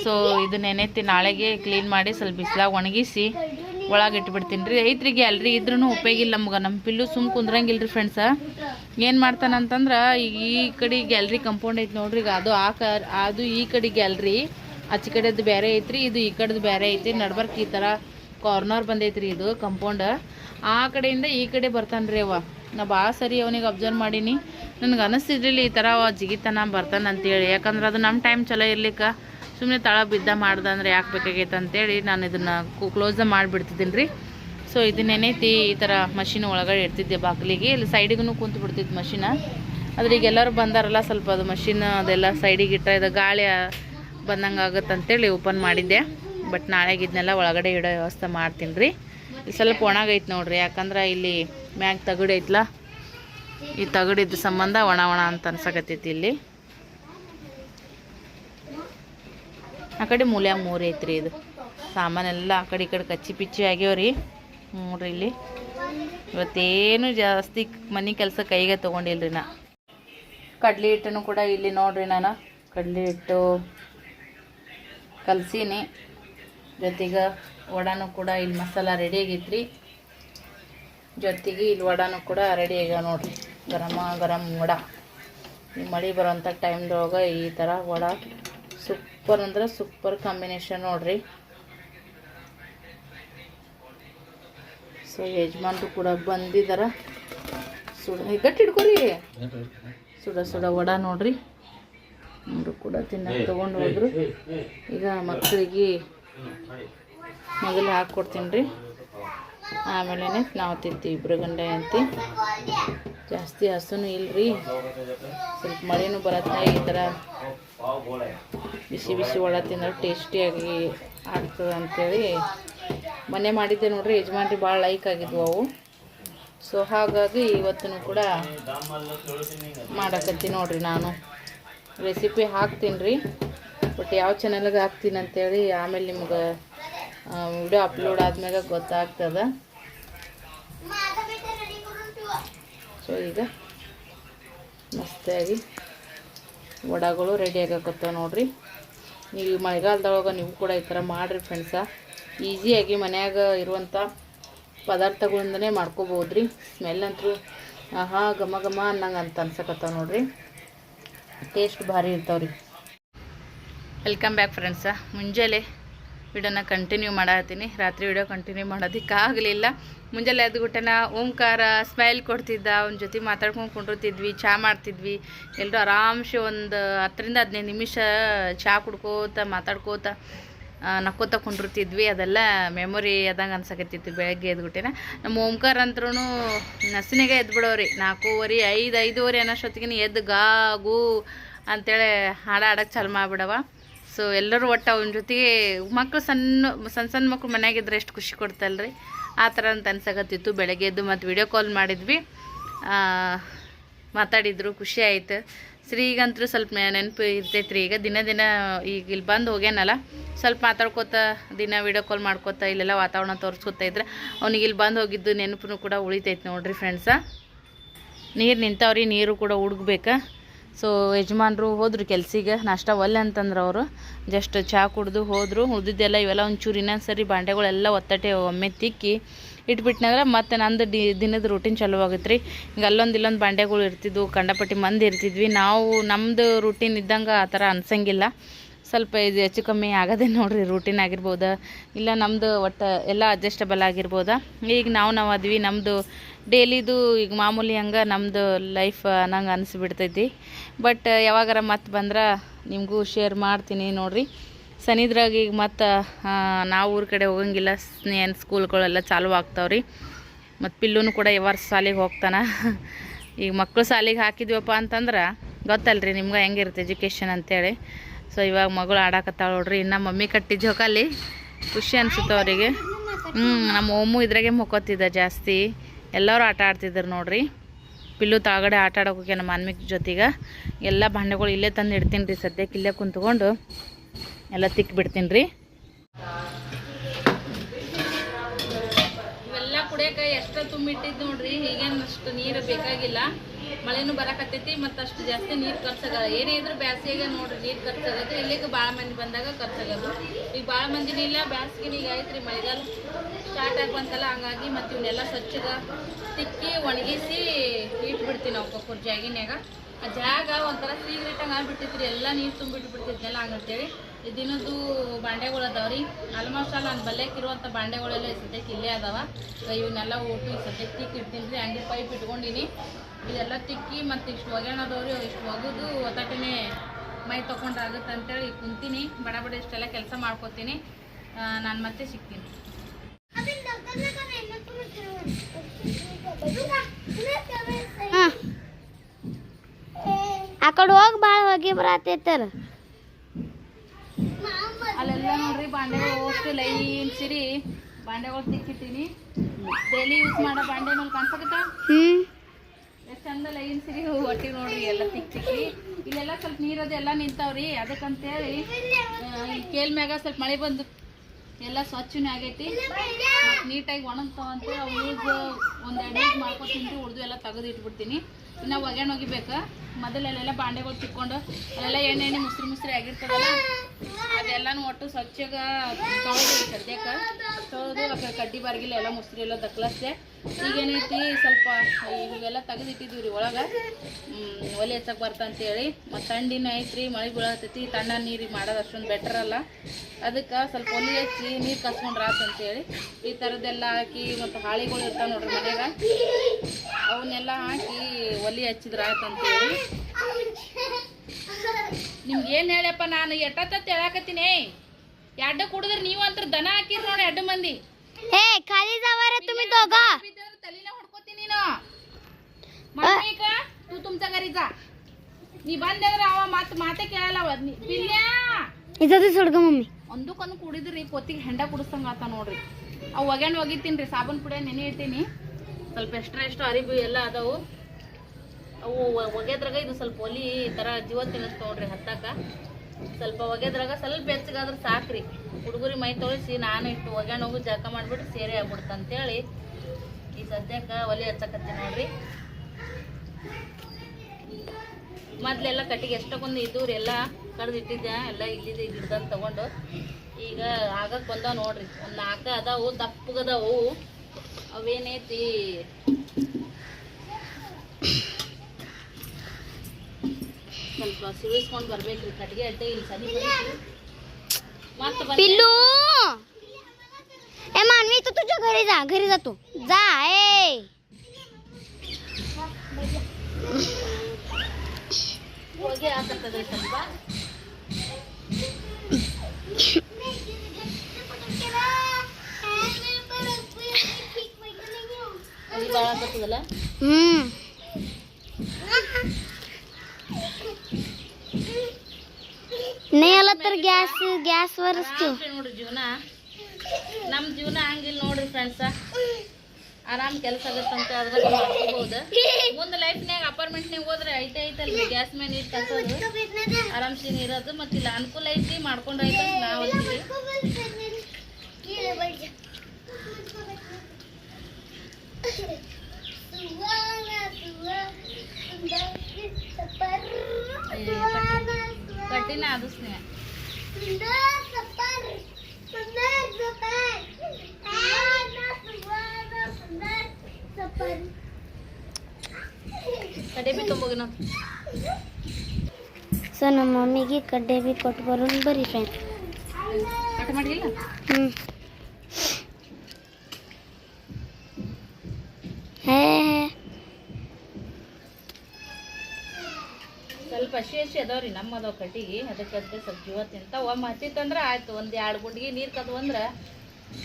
A: ಸೊ ಇದು ನೆನೆತ್ತಿ ನಾಳೆಗೆ ಕ್ಲೀನ್ ಮಾಡಿ ಸ್ವಲ್ಪ ಬಿಸಿಲಾಗ ಒಣಗಿಸಿ ಒಳಗೆ ಇಟ್ಬಿಡ್ತೀನಿ ರೀ. ಐತ್ರಿ ಅಲ್ರಿ ಇದ್ರೂ ಉಪಯೋಗಿಲ್ಲ ನಮ್ಗೆ ನಮ್ಮ ಪಿಲ್ಲು ಸುಮ್ ಕುಂದ್ರಂಗಿಲ್ಲ ರೀ ಫ್ರೆಂಡ್ಸ ಏನು ಮಾಡ್ತಾನಂತಂದ್ರೆ ಈಗ ಈ ಕಡೆ ಗ್ಯಾಲ್ರಿ ಕಂಪೌಂಡ್ ಐತಿ ನೋಡ್ರಿ ಈಗ. ಅದು ಆ ಅದು ಈ ಕಡೆ ಗ್ಯಾಲ್ರಿ ಆಚೆ ಕಡೆದು ಬೇರೆ ಐತ್ರಿ, ಇದು ಈ ಕಡೆದು ಬೇರೆ ಐತಿ ನಡ್ಬರ್ಕ್ ಈ ಥರ ಕಾರ್ನರ್ ಬಂದೈತ್ರಿ ಇದು ಕಂಪೌಂಡ್ ಆ ಕಡೆಯಿಂದ ಈ ಕಡೆ ಬರ್ತಾನೆ ರೀ ಅವ ನಾ ಭಾಳ ಸರಿ ಅವನಿಗೆ ಅಬ್ಸರ್ವ್ ಮಾಡೀನಿ. ನನಗೆ ಅನಿಸ್ತಿರ್ಲಿಲ್ಲ ಈ ಥರ ಅವ ಜಿಗಿತನ ಬರ್ತಾನಂತೇಳಿ ಯಾಕಂದ್ರೆ ಅದು ನಮ್ಮ ಟೈಮ್ ಚಲೋ ಇರ್ಲಿಕ್ಕೆ. ಸುಮ್ಮನೆ ತಳ ಬಿದ್ದ ಮಾಡ್ದೆ ಅಂದ್ರೆ ಯಾಕೆ ಬೇಕಾಗೈತೆ ಅಂತೇಳಿ ನಾನು ಇದನ್ನು ಕ್ಲೋಸ ಮಾಡಿಬಿಡ್ತಿದ್ದೀನಿ ರೀ ಸೊ ಇದನ್ನೇನೈತಿ ಈ ಥರ ಮಷಿನ್ ಒಳಗಡೆ ಇಡ್ತಿದ್ದೆ ಬಾಗಿಲಿಗೆ. ಇಲ್ಲಿ ಸೈಡಿಗೂ ಕುಂತು ಬಿಡ್ತಿದ್ದು ಮಷಿನ. ಆದರೆ ಈಗ ಎಲ್ಲರೂ ಬಂದಾರಲ್ಲ ಸ್ವಲ್ಪ ಅದು ಮಷಿನ್, ಅದೆಲ್ಲ ಸೈಡಿಗೆ ಇಟ್ಟ ಇದು ಗಾಳಿ ಬಂದಂಗೆ ಆಗುತ್ತೆ ಅಂತೇಳಿ ಓಪನ್ ಮಾಡಿದ್ದೆ. ಬಟ್ ನಾಳೆಗೆ ಇದನ್ನೆಲ್ಲ ಒಳಗಡೆ ಇಡೋ ವ್ಯವಸ್ಥೆ ಮಾಡ್ತೀನಿ ರೀ ಇಲ್ಲಿ ಸ್ವಲ್ಪ ಒಣಗೈತೆ ನೋಡ್ರಿ, ಯಾಕಂದ್ರೆ ಇಲ್ಲಿ ಮ್ಯಾಗ ತಗಡೈತ್ಲ ಈ ತಗಡಿದ್ದ ಸಂಬಂಧ ಒಣ ಒಣ ಅಂತ ಅನ್ಸಕತ್ತೈತಿ ಇಲ್ಲಿ. ಆ ಕಡೆ ಮೂಲ್ಯಾಗ ಮೂರು ಐತ್ರಿ ಇದು. ಸಾಮಾನೆಲ್ಲ ಆ ಕಡೆ ಈ ಕಡೆ ಕಚ್ಚಿ ಪಿಚ್ಚಿ ಆಗ್ಯಾವ್ರಿ. ನೋಡ್ರಿ ಇಲ್ಲಿ. ಇವತ್ತೇನು ಜಾಸ್ತಿ ಮನೆ ಕೆಲಸ ಕೈಗೆ ತೊಗೊಂಡಿಲ್ರಿ ನಾ. ಕಡ್ಲಿ ಹಿಟ್ಟನ್ನು ಕೂಡ ಇಲ್ಲಿ ನೋಡ್ರಿ ನಾನು. ಕಡ್ಲಿ ಹಿಟ್ಟು ಕಲಸೀನಿ. ಜೊತೆಗೆ ವಡಾನು ಕೂಡ ಇಲ್ಲಿ ಮಸಾಲ ರೆಡಿ ಆಗೈತ್ರಿ. ಜೊತೆಗೆ ಇಲ್ಲಿ ವಡಾನು ಕೂಡ ರೆಡಿ ಆಗ್ಯಾವ ನೋಡ್ರಿ. ಗರಮ ಗರಮ್ ವಡ. ಈ ಮಳೆ ಬರೋಂಥ ಟೈಮ್ದೊಳಗೆ ಈ ಥರ ವಡ ಸೂಪರ್ ಅಂದ್ರೆ ಸೂಪರ್ ಕಾಂಬಿನೇಷನ್ ನೋಡ್ರಿ. ಸೊ ಯಜಮಾನ್ರು ಕೂಡ ಬಂದಿದಾರ. ಸುಡ ಗಟ್ಟಿ ಹಿಡ್ಕೊರಿ. ಸುಡ ಸುಡ ವಡ ನೋಡ್ರಿ. ಅವರು ಕೂಡ ತಿನ್ನ ತಗೊಂಡು ಹೋದ್ರು. ಈಗ ಮಕ್ಕಳಿಗೆ ಮೊದಲು ಹಾಕ್ಕೊಡ್ತೀನಿ ರೀ ಆಮೇಲೆ ನಾವು ತಿಂತೀವಿ ಇಬ್ಬರು ಗಂಡ ಅಂತಿ ಜಾಸ್ತಿ ಹಸುನು ಇಲ್ರಿ. ಸ್ವಲ್ಪ ಮಳೆನೂ ಬರತ್ತೆ ಈ ಥರ ಬಿಸಿ ಬಿಸಿ ಒಳ ತಿಂದ್ರೆ ಟೇಸ್ಟಿಯಾಗಿ ಆಗ್ತದೆ ಅಂಥೇಳಿ ಮನೆ ಮಾಡಿದ್ದೆ ನೋಡ್ರಿ, ಯಜಮಾನ್ರಿ ಭಾಳ ಲೈಕ್ ಆಗಿದ್ವು ಅವು. ಸೊ ಹಾಗಾಗಿ ಇವತ್ತೂ ಕೂಡ ಮಾಡಕತ್ತೀನಿ ನೋಡ್ರಿ ನಾನು. ರೆಸಿಪಿ ಹಾಕ್ತೀನಿ ರೀ ಬಟ್ ಯಾವ ಚಾನಲ್ಗೆ ಹಾಕ್ತೀನಿ ಅಂತೇಳಿ ಆಮೇಲೆ ನಿಮ್ಗೆ ವಿಡಿಯೋ ಅಪ್ಲೋಡ್ ಆದ್ಮೇಲೆ ಗೊತ್ತಾಗ್ತದೆ. ಸೊ ಈಗ ಮಸ್ತಾಗಿ ವಡಗಳು ರೆಡಿ ಆಗಕತ್ತವೆ ನೋಡಿರಿ. ನೀವು ಮಳೆಗಾಲದೊಳಗೆ ನೀವು ಕೂಡ ಈ ಥರ ಮಾಡಿರಿ ಫ್ರೆಂಡ್ಸ ಈಸಿಯಾಗಿ ಮನ್ಯಾಗ ಇರುವಂಥ ಪದಾರ್ಥಗಳಿಂದನೇ ಮಾಡ್ಕೋಬೋದು ರೀ ಸ್ಮೆಲ್ ಅಂತೂ ಆಹಾ ಘಮ ಘಮ ಅನ್ನಂಗೆ ಅಂತ ಅನ್ಸಕತ್ತಾವ ನೋಡ್ರಿ. ಟೇಸ್ಟ್ ಭಾರಿ ಇರ್ತಾವ್ರಿ. ವೆಲ್ಕಮ್ ಬ್ಯಾಕ್ ಫ್ರೆಂಡ್ಸ ಮುಂಜಾನೆ ವಿಡಿಯೋನ ಕಂಟಿನ್ಯೂ ಮಾಡತ್ತೀನಿ. ರಾತ್ರಿ ವಿಡಿಯೋ ಕಂಟಿನ್ಯೂ ಮಾಡೋದಕ್ಕೆ ಆಗಲಿಲ್ಲ ಮುಂಜಾನೆ ಎದ್ದುಗುಟ್ಟೆನ ಓಂಕಾರ ಸ್ಮೈಲ್ ಕೊಡ್ತಿದ್ದ, ಅವ್ನ ಜೊತೆ ಮಾತಾಡ್ಕೊಂಡು ಕುಂಡಿರ್ತಿದ್ವಿ ಚಹಾ ಮಾಡ್ತಿದ್ವಿ. ಎಲ್ಲರೂ ಆರಾಮ್ಸೆ ಒಂದು ಹತ್ತರಿಂದ ಹದಿನೈದು ನಿಮಿಷ ಚಹಾ ಕುಡ್ಕೋತ, ಮಾತಾಡ್ಕೋತ ನಕ್ಕೋತ ಕುಂಡಿರ್ತಿದ್ವಿ. ಅದೆಲ್ಲ ಮೆಮೊರಿ ಅದಂಗೆ ಅನ್ಸಕತ್ತಿತ್ತು ಬೆಳಗ್ಗೆ ಎದ್ಬಿಟ್ಟಿನ ನಮ್ಮ ಓಂಕಾರ ಅಂತ್ರೂ ನಸಿನಾಗೆ ಎದ್ದು ಬಿಡೋರಿ. ನಾಲ್ಕೂವರೆ, ಐದು, ಐದೂವರೆ ಅನ್ನೋಷ್ಟೊತ್ತಿಗೆ ಎದ್ದು ಗಾ ಗು ಅಂತೇಳಿ ಹಾಡು ಆಡೋಕ್ಕೆ ಚಾಲು ಮಾಡಿಬಿಡವ. ಸೊ ಎಲ್ಲರೂ ಒಟ್ಟು ಅವನ ಜೊತೆಗೆ ಮಕ್ಕಳು ಸಣ್ಣ ಸಣ್ಣ ಸಣ್ಣ ಮಕ್ಕಳು ಮನ್ಯಾಗಿದ್ರೆ ಎಷ್ಟು ಖುಷಿ ಕೊಡ್ತಲ್ರಿ? ಆ ಥರ ಅಂತ ಅನ್ಸಕತ್ತಿತ್ತು. ಬೆಳಗ್ಗೆ ಎದ್ದು ಮತ್ತು ವಿಡಿಯೋ ಕಾಲ್ ಮಾಡಿದ್ವಿ. ಮಾತಾಡಿದ್ರು, ಖುಷಿ ಆಯ್ತು. ಶ್ರೀಗಂತೂ ಸ್ವಲ್ಪ ನೆನಪು ಇರ್ತೈತೆ ರೀ ಈಗ ದಿನ ದಿನ ಈಗ ಇಲ್ಲಿ ಬಂದು ಹೋಗ್ಯಾನಲ್ಲ, ಸ್ವಲ್ಪ ಮಾತಾಡ್ಕೋತ, ದಿನ ವಿಡಿಯೋ ಕಾಲ್ ಮಾಡ್ಕೋತ, ಇಲ್ಲೆಲ್ಲ ವಾತಾವರಣ ತೋರಿಸ್ಕೊತಾ ಇದ್ರೆ ಅವ್ನಿಗೆ ಇಲ್ಲಿ ಬಂದು ಹೋಗಿದ್ದು ನೆನಪು ಕೂಡ ಉಳಿತೈತೆ ನೋಡ್ರಿ ಫ್ರೆಂಡ್ಸ ನೀರು ನಿಂತವ್ರಿ, ನೀರು ಕೂಡ ಹುಡುಗ್ಬೇಕು ಸೊ ಯಜಮಾನ್ರು ಹೋದರು ಕೆಲ್ಸಿಗೆ, ನಾಷ್ಟ ಒಲ್ಲೆ ಅಂತಂದ್ರೆ ಅವರು. ಜಸ್ಟ್ ಚಹಾ ಕುಡ್ದು ಹೋದರು ಉಳಿದಿದ್ದೆಲ್ಲ ಇವೆಲ್ಲ ಒಂಚೂರು ಇನ್ನೊಂದು ಸರಿ ಬಾಂಡೆಗಳೆಲ್ಲ ಒತ್ತಟೆ ಒಮ್ಮೆ ತಿಕ್ಕಿ ಇಟ್ಬಿಟ್ನಾಗ ಮತ್ತೆ ನಂದು ಡಿ, ದಿನದ ರೂಟೀನ್ ಚಲೋ ಆಗುತ್ತೆ ರೀ ಈಗ ಅಲ್ಲೊಂದು ಇಲ್ಲೊಂದು ಬಾಂಡೆಗಳು ಇರ್ತಿದ್ವು, ಕಂಡಪಟ್ಟಿ ಮಂದಿ ಇರ್ತಿದ್ವಿ. ನಾವು ನಮ್ಮದು ರೂಟೀನ್ ಇದ್ದಂಗೆ ಆ ಥರ ಅನ್ಸಂಗಿಲ್ಲ. ಸ್ವಲ್ಪ ಇದು ಹೆಚ್ಚು ಕಮ್ಮಿ ಆಗದೆ ನೋಡ್ರಿ ರೂಟೀನ್ ಆಗಿರ್ಬೋದು? ಇಲ್ಲ ನಮ್ಮದು ಒಟ್ಟು ಎಲ್ಲ ಅಡ್ಜಸ್ಟಬಲ್ ಆಗಿರ್ಬೋದು? ಈಗ ನಾವು ನಾವು ಅದ್ವಿ ನಮ್ಮದು ಡೇಲಿದು ಈಗ ಮಾಮೂಲಿ ಹಂಗೆ ನಮ್ಮದು ಲೈಫ್ ನಂಗೆ ಅನಿಸ್ಬಿಡ್ತೈತಿ. ಬಟ್ ಯಾವಾಗಾರ ಮತ್ತೆ ಬಂದ್ರೆ ನಿಮಗೂ ಶೇರ್ ಮಾಡ್ತೀನಿ ನೋಡ್ರಿ. ಸನಿದ್ರಾಗ ಈಗ ಮತ್ತು ನಾವು ಊರ ಕಡೆ ಹೋಗಂಗಿಲ್ಲ ಸ್ನೇಹನ್ ಸ್ಕೂಲ್ಗಳೆಲ್ಲ ಚಾಲೂ ಆಗ್ತಾವ್ರಿ. ಮತ್ತು ಪಿಲ್ಲೂ ಕೂಡ ಯಾವಾರ ಶಾಲಿಗೆ ಹೋಗ್ತಾನೆ. (laughs) ಈಗ ಮಕ್ಕಳು ಶಾಲಿಗೆ ಹಾಕಿದ್ವಪ್ಪ ಅಂತಂದ್ರೆ ಗೊತ್ತಲ್ರಿ, ನಿಮ್ಗೆ ಹೆಂಗಿರುತ್ತೆ ಎಜುಕೇಷನ್ ಅಂತೇಳಿ. ಸೊ ಇವಾಗ ಮಗಳು ಆಡಾಕತ್ತಾಳ ನೋಡ್ರಿ. ಇನ್ನು ಮಮ್ಮಿ ಕಟ್ಟಿ ಜೋಕಾಲಿ ಖುಷಿ ಅನ್ಸುತ್ತೆ ಅವರಿಗೆ. ಹ್ಞೂ ನಮ್ಮ ಓಮು ಇದ್ರಾಗೆ ಮುಕ್ಕೋತಿದ್ದ ಜಾಸ್ತಿ. ಎಲ್ಲರೂ ಆಟ ಆಡ್ತಿದ್ರು ನೋಡ್ರಿ. ಪಿಲ್ಲು ತಾಗಡೆ ಆಟ ಆಡೋಕೆ ನಮ್ಮ ಮಾನ್ಮಿಕ್ ಜೊತೆಗೆ. ಎಲ್ಲ ಭಾಂಡೆಗಳು ಇಲ್ಲೇ ತಂದು ಇಡ್ತೀನಿ ರೀ ಸದ್ಯಕ್ಕೆ ಇಲ್ಲೇ ಕುಂತ್ಕೊಂಡು. ಎಲ್ಲ ತಿಕ್ಕಿ ಬಿಡ್ತೀನಿ ರೀ ಇವೆಲ್ಲ ಕುಡಿಯೋಕೆ ಎಷ್ಟೋ ತುಂಬಿಟ್ಟಿದ್ದು ನೋಡ್ರಿ. ಈಗೇನು ನೀರು ಬೇಕಾಗಿಲ್ಲ. ಮಳೆನೂ ಬರಕತ್ತೈತಿ, ಮತ್ತು ಅಷ್ಟು ಜಾಸ್ತಿ ನೀರು ಖರ್ಚಾಗಲ್ಲ. ಏನೇ ಇದ್ರೂ ಬ್ಯಾಸಿಗೆ ನೋಡ್ರಿ, ನೀರು ಖರ್ಚಾಗತ್ತೆ. ಇಲ್ಲಿಗೆ ಭಾಳ ಮಂದಿ ಬಂದಾಗ ಖರ್ಚಾಗೋದು ಈಗ ಭಾಳ ಮಂದಿನೂ ಇಲ್ಲ ಬ್ಯಾಸಿಗೆ ಈಗ ಐತ್ರಿ ಮಳೆಗಾಲ. ಸ್ಟಾರ್ಟ್ ಆಗಿ ಬಂತಲ್ಲ, ಹಂಗಾಗಿ ಮತ್ತು ಇವನ್ನೆಲ್ಲ ಸ್ವಚ್ಛಗ ತಿಕ್ಕಿ ಒಣಗಿಸಿ ಇಟ್ಬಿಡ್ತೀವಿ ನಾವು ಕೊಕ್ಕೂರ್ ಜಾಗಿನ್ಯಾಗ. ಆ ಜಾಗ ಒಂಥರ ಸೀಗ್ರೆಟಾಗಿ ಆಗ್ಬಿಟ್ಟಿತ್ತು ರೀ ಎಲ್ಲ ನೀರು ತುಂಬಿಟ್ಟು ಬಿಡ್ತಿದ್ನೆಲ್ಲ ಹಂಗಂತೇಳಿ ದಿನದ್ದು ಬಾಂಡೆಗಳು ಅದಾವ್ರಿ ಆಲ್ಮೋಸ್ಟ್ ಆಲ್ ನಾನು ಬಲ್ಯಕ್ಕಿರುವಂಥ ಬಾಂಡೆಗಳೆಲ್ಲ ಸದ್ಯಕ್ಕೆ ಇಲ್ಲೇ ಅದಾವ. ಇವನ್ನೆಲ್ಲ ಹೋಗಿ ಸದ್ಯಕ್ಕೆ ತಿಕ್ಕಿ ಇಡ್ತೀನಿ ರೀ. ಹಂಗೆ ಪೈಪ್ ಇಟ್ಕೊಂಡಿನಿ. ಇದೆಲ್ಲ ತಿಕ್ಕಿ ಮತ್ತು ಇಷ್ಟು ಒಗ್ಯಾಣದವ್ರಿ ಇಷ್ಟು ಒಗೆದು ಒತ್ತಟನೆ ಮೈ ತೊಗೊಂಡಾಗುತ್ತೆ ಅಂತೇಳಿ ಕುಂತೀನಿ. ಬಡ ಬಡ, ಇಷ್ಟೆಲ್ಲ ಕೆಲಸ ಮಾಡ್ಕೊತೀನಿ. ನಾನು ಮತ್ತೆ ಸಿಗ್ತೀನಿ.
B: ಆ ಕಡೆ ಹೋಗಿ ಭಾಳ ಹೋಗಿ ಬರತ್ತೈತಾರ
A: ಅಲ್ಲೆಲ್ಲ ನೋಡ್ರಿ ಬಾಂಡೆಗಳು ಅಷ್ಟು ಲೈನ್ ಸಿರಿ. ಬಾಂಡೆಗಳು ತಿಕ್ಕಿಟ್ಟಿನಿ. ಡೈಲಿ ಯೂಸ್ ಮಾಡೋ ಬಾಂಡೆ ಮೇಲೆ ಕಾಣ್ಸಕತ್ತ? ಎಷ್ಟು ಚಂದ ಲೈನ್ ಸಿರಿ ಒಟ್ಟಿಗೆ ನೋಡ್ರಿ ಎಲ್ಲ ತಿಕ್ ತಿಕ್ಕಿ ಇಲ್ಲೆಲ್ಲ ಸ್ವಲ್ಪ ನೀರದು ಎಲ್ಲ ನಿಂತಾವ್ರಿ ಅದಕ್ಕಂತೇಳಿ ಕೇಲ್ ಮ್ಯಾಗ ಸ್ವಲ್ಪ ಮಳೆ ಬಂದು ಎಲ್ಲ ಸ್ವಚ್ಛನೇ ಆಗೈತಿ. ನೀಟಾಗಿ ಒಣಗ್ತಾವ ಅಂತ ಅವು ಯೂಸ್ ಒಂದೆರಡು ಯೂಸ್ ಮಾಡ್ಕೊತೀನಿ ಉಳಿದು ಎಲ್ಲ ತೆಗೆದು ಇಟ್ಬಿಡ್ತೀನಿ ಇನ್ನು ಒಗ್ಯಾಣ ಒಗಿಬೇಕು. ಮೊದಲೆಲ್ಲ ಬಾಂಡೆಗಳು ತಿಕ್ಕೊಂಡು ಅಲ್ಲೆಲ್ಲ ಎಣ್ಣೆ ಎಣ್ಣೆ ಮುಸ್ರಿ ಮುಸ್ರಿ ಆಗಿರ್ತದಲ್ಲ ಅದೆಲ್ಲನೂ ಒಟ್ಟು ಸ್ವಚ್ಛಗ ತೊಳೆದು ಸದ್ಯಕ್ಕೆ ತೊಳೆದು ಆ ಕಡೆ ಕಡ್ಡಿ ಬಾರ್ಗಿಲ್ಲ ಎಲ್ಲ ಮುಸ್ರಿ ಎಲ್ಲ ದಕ್ಲಸ್ತೆ ಈಗೇನೈತಿ ಸ್ವಲ್ಪ ಇವೆಲ್ಲ ತೆಗೆದಿಟ್ಟಿದ್ವಿ ರೀ ಒಳಗೆ. ಒಲೆ ಹಚ್ಚಕ್ಕೆ ಬರ್ತಾ ಅಂತೇಳಿ ಮತ್ತು ತಂಡಿನ ಐತ್ರಿ, ಮಳೆ ಬೀಳತೈತಿ, ತಣ್ಣ ನೀರಿಗೆ ಮಾಡೋದು ಅಷ್ಟೊಂದು ಬೆಟರ್ ಅಲ್ಲ. ಅದಕ್ಕೆ ಸ್ವಲ್ಪ ಒಲೆ ಹಚ್ಚಿ ನೀರು ಕಸ್ಕೊಂಡು ಆತು ಅಂತೇಳಿ. ಈ ಥರದ್ದೆಲ್ಲ ಹಾಕಿ ಮತ್ತು ಹಾಳಿಗಳು ಇರ್ತಾವೆ ನೋಡ್ರಿ ಮನ್ಯಾಗ ಅವನ್ನೆಲ್ಲ ಹಾಕಿ ಒಲೆ ಹಚ್ಚಿದ್ರೆ ಅಂತೇಳಿ. ನಿಮ್ಗೆ ಏನು ಹೇಳ್ಯಪ್ಪ ನಾನು ಎಟ್ಟತ್ತ ಹೇಳಾಕತ್ತೀನಿ. ಎಡ್ಡ ಕುಡಿದ್ರೆ ನೀವು ಅಂತ ದನ ಹಾಕಿರ್ ನೋಡಿ ಎಡ್ಡ ಮಂದಿ.
B: ಏ ಖಾಲಿ ಜವಾರ तुम्ही दोघं
A: ತಲೆನ ಹೊಡ್ಕೋತೀನಿ ನೀನು. ಮಮ್ಮೀಕ तू तुमच्या घरी जा ನೀ ಬಂದ್ರೆ ಅವ ಮತ್ತೆ ಮಾತೆ ಕೇಳಲ್ಲ ಅವ. ಬಿಲ್ಯಾ.
B: ಇದದು ಸುಡ್ಗ ಮಮ್ಮಿ.
A: ಒಂದಕ್ಕೊಂದು ಕುಡಿದ್ರಿ ಕೊತ್ತಿಗೆ ಹೆಂಡ ಕುಡಿಸಂಗ ಆತ ನೋಡ್ರಿ. ಅವು ಒಗ್ಯಾಣ್ ಒಗಿತೀನಿ ರೀ ಸಾಬೂನ್ ಪುಡಿ ನೆನೆ ಇಡ್ತೀನಿ. ಸ್ವಲ್ಪ ಎಷ್ಟ್ರ ಎಷ್ಟು ಅರಿಬಿ ಎಲ್ಲ ಅದಾವು. ಅವು ಒಗೆದ್ರಾಗ ಇದು ಸ್ವಲ್ಪ ಒಲಿ ಈ ಥರ ಜೀವ ತಿನ್ನಿಸ್ತು ನೋಡ್ರಿ ಹತ್ತಾಕ ಸ್ವಲ್ಪ ಒಗೆದ್ರಾಗ ಸ್ವಲ್ಪ ಬೆಚ್ಚಗಾದ್ರೆ ಸಾಕ್ರಿ. ಹುಡುಗರಿ ಮೈ ತೊಳಿಸಿ ನಾನು ಇಟ್ಟು ಒಗ್ಯಾಣ ಹೋಗಿ ಜಳಕ ಮಾಡಿಬಿಟ್ಟು ಸೇರೆ ಆಗ್ಬಿಡ್ತು ಅಂತೇಳಿ ಈ ಸದ್ಯಕ್ಕೆ ಒಲೆ ಹಚ್ಚಕತ್ತೆ ನೋಡ್ರಿ. ಮೊದ್ಲೆಲ್ಲ ಕಟ್ಟಿಗೆ ಎಷ್ಟಕ್ಕೊಂದು ಇದ್ದವ್ರಿ ಎಲ್ಲ ಕಡ್ದಿಟ್ಟಿದ್ದೆ ಎಲ್ಲ ಇಲ್ಲಿದೆ ಗಿಡದಂದು ತಗೊಂಡು. ಈಗ ಆಗಕ್ಕೆ ಬಂದಾವ ನೋಡ್ರಿ. ಒಂದು ನಾಲ್ಕು ಅದಾವು ದಪ್ಪಗದಾವು ಅವೇನೈತಿ ಸ್ವಲ್ಪ ಸಿಳಿಸ್ಕೊಂಡು ಬರ್ಬೇಕ್ರಿ ಕಟ್ಟಿಗೆ ಅಡ್ಡೆ ಇಲ್ಲಿ ಸನಿ ಮತ್ತೆ
B: पिल्लू ए मानवी तू तुझ्या घरी जा घरी जा तू जा ए
A: ಹೋಗಿ ಹಾಕತ್ತದ ಸ್ವಲ್ಪ ಅಲ್ಲಿ ಭಾಳ ಹಾಕತ್ತದಲ್ಲ
B: हम्म ಗ್ಯಾಸ್ ಗ್ಯಾಸ್
A: ಒರೆಸ್ತೀವಿ ನೋಡ್ರಿ ಜೀವನ. ನಮ್ ಜೀವನ ಹಂಗಿಲ್ಲ ನೋಡ್ರಿ ಫ್ರೆಂಡ್ಸ ಆರಾಮ್ ಕೆಲಸ ಆಗತ್ತಂತ ಅದ್ರಾಗ ಲೈಫ್ ನಾಗ ಅಪಾರ್ಟ್ಮೆಂಟ್ ನಾಗ ಹೋದ್ರೆ ಐತೆ ಐತಲ್ರಿ ಗ್ಯಾಸ್ ಮೇಲೆ ನೀರ್ ಕಲ್ಸೋದು ಆರಾಮ್ಸಿ ನೀರೋದು ಮತ್ತು ಅನುಕೂಲ ಐತಿ ಮಾಡ್ಕೊಂಡು ಐತೆ ನಾವು
B: ಸೊ ನಮ್ಮ ಮಮ್ಮಿಗೆ ಕಡ್ಡೆ ಬಿ ಕೊಟ್ಟು ಬರೋಣ ಬರ್ರಿ ಫ್ರೆಂಡ್ ಹ್ಞೂ ಹೇ
A: ಸ್ವಲ್ಪ ಹಸಿ ಹಸಿ ಅದಾವ್ರಿ ನಮ್ಮ ಅದಾವ ಕಟ್ಟಿಗೆ. ಅದಕ್ಕೆ ಅದಕ್ಕೆ ಸ್ವಲ್ಪ ಜೀವ ತಿಂತ. ಒಮ್ಮೆ ಹತ್ತಿತ್ತಂದ್ರೆ ಆಯ್ತು. ಒಂದು ಎರಡು ಗುಂಡಿಗೆ ನೀರು ಕದ್ವಂದ್ರೆ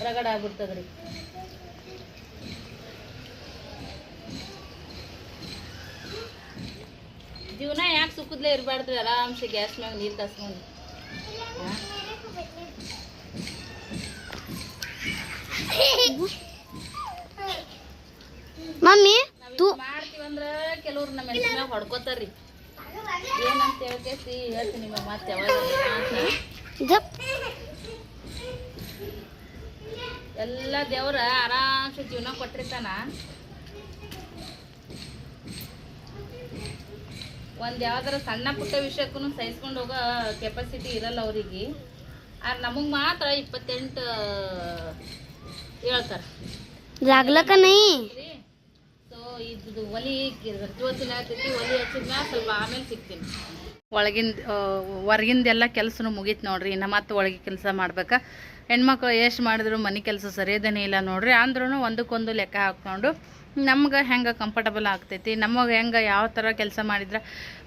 A: ರಗಡ ಆಗ್ಬಿಡ್ತದ್ರಿ. ಜೀವನ ಯಾಕೆ ಸುಖದ್ಲೇ ಇರಬಾರ್ದು ಆರಾಮ್ಸೆ ಗ್ಯಾಸ್ ಮ್ಯಾಗ ನೀರು ತಸ್ಕೊಂಡು
B: ಮಮ್ಮಿ ತೂ
A: ಮಾಡ್ತೀವಂದ್ರೆ ಕೆಲವ್ರು ನಮ್ಮ ಹೆಸರು ಹೊಡ್ಕೋತಾರ್ರಿ. ಏನಂತ ಹೇಳ್ಕೇಸಿ ಹೇಳ್ತೀನಿ ನಿಮ್ಮ ಮತ್ತೆ ಯಾವಾಗ ಎಲ್ಲ ದೇವ್ರ ಆರಾಮ್ಸೆ ಜೀವನ ಕೊಟ್ಟಿರ್ತಾನ ಒಂದು ಯಾವ್ದಾರ ಸಣ್ಣ ಪುಟ್ಟ ವಿಷಯಕ್ಕೂ ಸಹಿಸ್ಕೊಂಡು ಹೋಗೋ ಕೆಪಾಸಿಟಿ ಇರಲ್ಲ ಅವ್ರಿಗೆ. ಆದ್ರೆ ನಮಗೆ ಮಾತ್ರ ಇಪ್ಪತ್ತೆಂಟು ಹೇಳ್ತಾರೆ. ಸೊ ಇದು ಒಲಿ ಸ್ವಲ್ಪ ಆಮೇಲೆ ಸಿಗ್ತೀನಿ. ಒಳಗಿಂದ ಹೊರಗಿಂದೆಲ್ಲ ಕೆಲಸನು ಮುಗೀತು ನೋಡ್ರಿ ಇನ್ನ ಮತ್ತೆ ಒಳಗೆ ಕೆಲಸ ಮಾಡ್ಬೇಕಾ. ಹೆಣ್ಮಕ್ಳು ಎಷ್ಟು ಮಾಡಿದ್ರು ಮನೆ ಕೆಲಸ ಸರಿಯದೇನೇ ಇಲ್ಲ ನೋಡ್ರಿ ಅಂದ್ರೂ ಒಂದಕ್ಕೊಂದು ಲೆಕ್ಕ ಹಾಕ್ಕೊಂಡು ನಮ್ಗೆ ಹೆಂಗೆ ಕಂಫರ್ಟಬಲ್ ಆಗ್ತೈತಿ, ನಮಗೆ ಹೆಂಗೆ ಯಾವ ಥರ ಕೆಲಸ ಮಾಡಿದ್ರೆ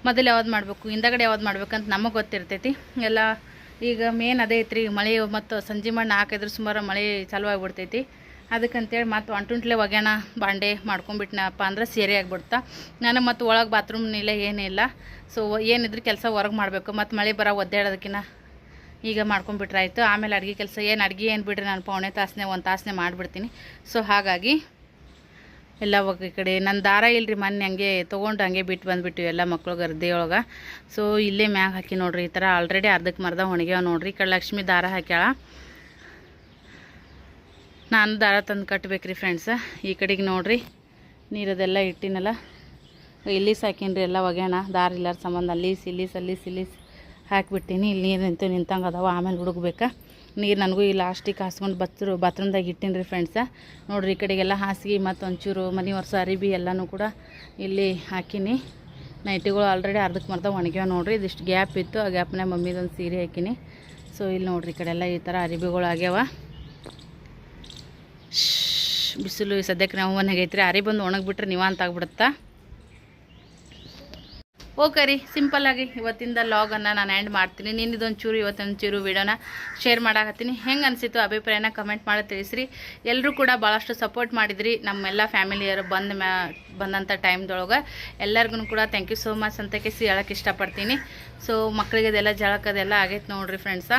A: ಮೊದಲು ಯಾವ್ದು ಮಾಡಬೇಕು, ಹಿಂದಗಡೆ ಯಾವ್ದು ಮಾಡ್ಬೇಕಂತ ನಮಗೆ ಗೊತ್ತಿರ್ತೈತಿ. ಎಲ್ಲ ಈಗ ಮೇನ್ ಅದೇ ಐತ್ರಿ, ಮಳೆ ಮತ್ತು ಸಂಜೆ ಮಣ್ಣು ಹಾಕಿದ್ರೆ ಸುಮಾರು ಮಳೆ ಚಾಲೂ ಆಗಿಬಿಡ್ತೈತಿ. ಅದಕ್ಕಂತೇಳಿ ಮತ್ತು ಒಂಟುಂಟ್ಲೆ ಒಗ್ಯಾಣ, ಬಾಂಡೆ ಮಾಡ್ಕೊಂಬಿಟ್ನಪ್ಪ ಅಂದ್ರೆ ಸೇರಿ ಆಗಿಬಿಡ್ತಾ. ನಾನು ಮತ್ತು ಒಳಗೆ ಬಾತ್ರೂಮ್ ಇಲ್ಲ. ಏನಿಲ್ಲ ಸೊ ಏನಿದ್ರು ಕೆಲಸ ಹೊರಗೆ ಮಾಡಬೇಕು, ಮತ್ತು ಮಳೆ ಬರೋ ಒದ್ದಾಡೋದಕ್ಕಿಂತ ಈಗ ಮಾಡ್ಕೊಂಬಿಟ್ರೆ ಆಯಿತು ಆಮೇಲೆ ಅಡುಗೆ ಕೆಲಸ, ಏನು ಅಡುಗೆ ಏನು ಬಿಡ್ರಿ ನಾನು ಪೌಣೆ ತಾಸನೆ ಒಂದು ತಾಸನೆ ಮಾಡಿಬಿಡ್ತೀನಿ. ಸೊ ಹಾಗಾಗಿ ಎಲ್ಲ ಈ ಕಡೆ. ನನ್ನ ದಾರ ಇಲ್ರಿ ಮೊನ್ನೆ ಹಂಗೆ ತೊಗೊಂಡು ಹಂಗೆ ಬಿಟ್ಟು ಬಂದುಬಿಟ್ಟಿವಿ ಎಲ್ಲ ಮಕ್ಕಳು ಗರ್ದಿಯೊಳಗೆ ಸೊ ಇಲ್ಲೇ ಮ್ಯಾಗ ಹಾಕಿ ನೋಡ್ರಿ ಈ ಥರ ಆಲ್ರೆಡಿ ಅರ್ಧಕ್ಕೆ ಮರ್ದ ಒಣಗ್ಯಾವ ನೋಡ್ರಿ. ಈ ಕಡೆ ಲಕ್ಷ್ಮಿ ದಾರ ಹಾಕ್ಯಾಳ. ನಾನು ದಾರ ತಂದು ಕಟ್ಬೇಕ್ರಿ ಫ್ರೆಂಡ್ಸ ಈ ಕಡೆಗೆ ನೋಡ್ರಿ, ನೀರದೆಲ್ಲ ಇಟ್ಟಿನಲ್ಲ. ಇಲ್ಲಿ ಸಾಕೀನಿ ಎಲ್ಲ ಒಗ್ಯಾಣ. ದಾರ ಇಲ್ಲಾರ ಸಂಬಂಧ. ಅಲ್ಲಿ ಸಿಲ್ಲಿ ಸಲ್ಲಿ ಸಿಲ್ಲಿ ಹಾಕಿಬಿಟ್ಟಿನಿ. ಇಲ್ಲಿ ನೀರು ನಿಂತು ನಿಂತಂಗೆ ಅದಾವ. ಆಮೇಲೆ ಹುಡುಕ್ಬೇಕಾ ನೀರು ನನಗೂ ಈ ಲಾಸ್ಟಿಗೆ ಹಾಸ್ಕೊಂಡು ಬತ್ರು ಬಾತ್ರೂಮ್ದಾಗ ಇಟ್ಟಿನಿ ರೀ ಫ್ರೆಂಡ್ಸ ನೋಡಿರಿ ಈ ಕಡೆಗೆಲ್ಲ ಹಾಸಿಗೆ ಮತ್ತು ಒಂಚೂರು ಮನೆ ವರ್ಷ ಅರಿಬಿ ಎಲ್ಲನೂ ಕೂಡ ಇಲ್ಲಿ ಹಾಕಿನಿ. ನೈಟಿಗಳು ಆಲ್ರೆಡಿ ಅರ್ಧಕ್ಕೆ ಮರ್ದ ಒಣಗ್ಯಾವ ನೋಡಿರಿ. ಇದಿಷ್ಟು ಗ್ಯಾಪ್ ಇತ್ತು. ಆ ಗ್ಯಾಪ್ನಾಗ ಮಮ್ಮಿದೊಂದು ಸೀರೆ ಹಾಕಿನಿ. ಸೊ ಇಲ್ಲಿ ನೋಡಿರಿ ಈ ಕಡೆ ಎಲ್ಲ ಈ ಥರ ಅರಿಬಿಗಳು ಆಗ್ಯಾವ. ಬಿಸಿಲು ಸದ್ಯಕ್ಕೆ ನಾವು ಮನೆಗೈತ್ರಿ ಅರಿ ಬಂದು ಒಣಗಿಬಿಟ್ರೆ ನಿವಾಂತ ಆಗ್ಬಿಡುತ್ತಾ? ಓಕೆ ರೀ ಸಿಂಪಲ್ಲಾಗಿ ಇವತ್ತಿಂದ ಲಾಗನ್ನು ನಾನು ಆ್ಯಂಡ್ ಮಾಡ್ತೀನಿ. ನಿನ್ನಿದೊಂದು ಚೂರು ಇವತ್ತೊಂದು ಚೂರು ವಿಡಿಯೋನ ಶೇರ್ ಮಾಡಾಕತ್ತೀನಿ. ಹೆಂಗೆ ಅನಿಸಿತು ಅಭಿಪ್ರಾಯನ ಕಮೆಂಟ್ ಮಾಡಿ ತಿಳಿಸ್ರಿ. ಎಲ್ಲರೂ ಕೂಡ ಭಾಳಷ್ಟು ಸಪೋರ್ಟ್ ಮಾಡಿದ್ರಿ ನಮ್ಮೆಲ್ಲ ಫ್ಯಾಮಿಲಿಯರು ಬಂದ ಮ್ಯಾ ಬಂದಂಥ ಟೈಮ್ದೊಳಗೆ ಎಲ್ಲರಿಗೂ ಕೂಡ ಥ್ಯಾಂಕ್ ಯು ಸೋ ಮಚ್ ಅಂತ ಕೇಸಿ ಹೇಳಕ್ಕೆ ಇಷ್ಟಪಡ್ತೀನಿ. ಸೊ ಮಕ್ಕಳಿಗೆ ಅದೆಲ್ಲ ಜಳಕದೆಲ್ಲ ಆಗೈತೆ ನೋಡಿರಿ ಫ್ರೆಂಡ್ಸ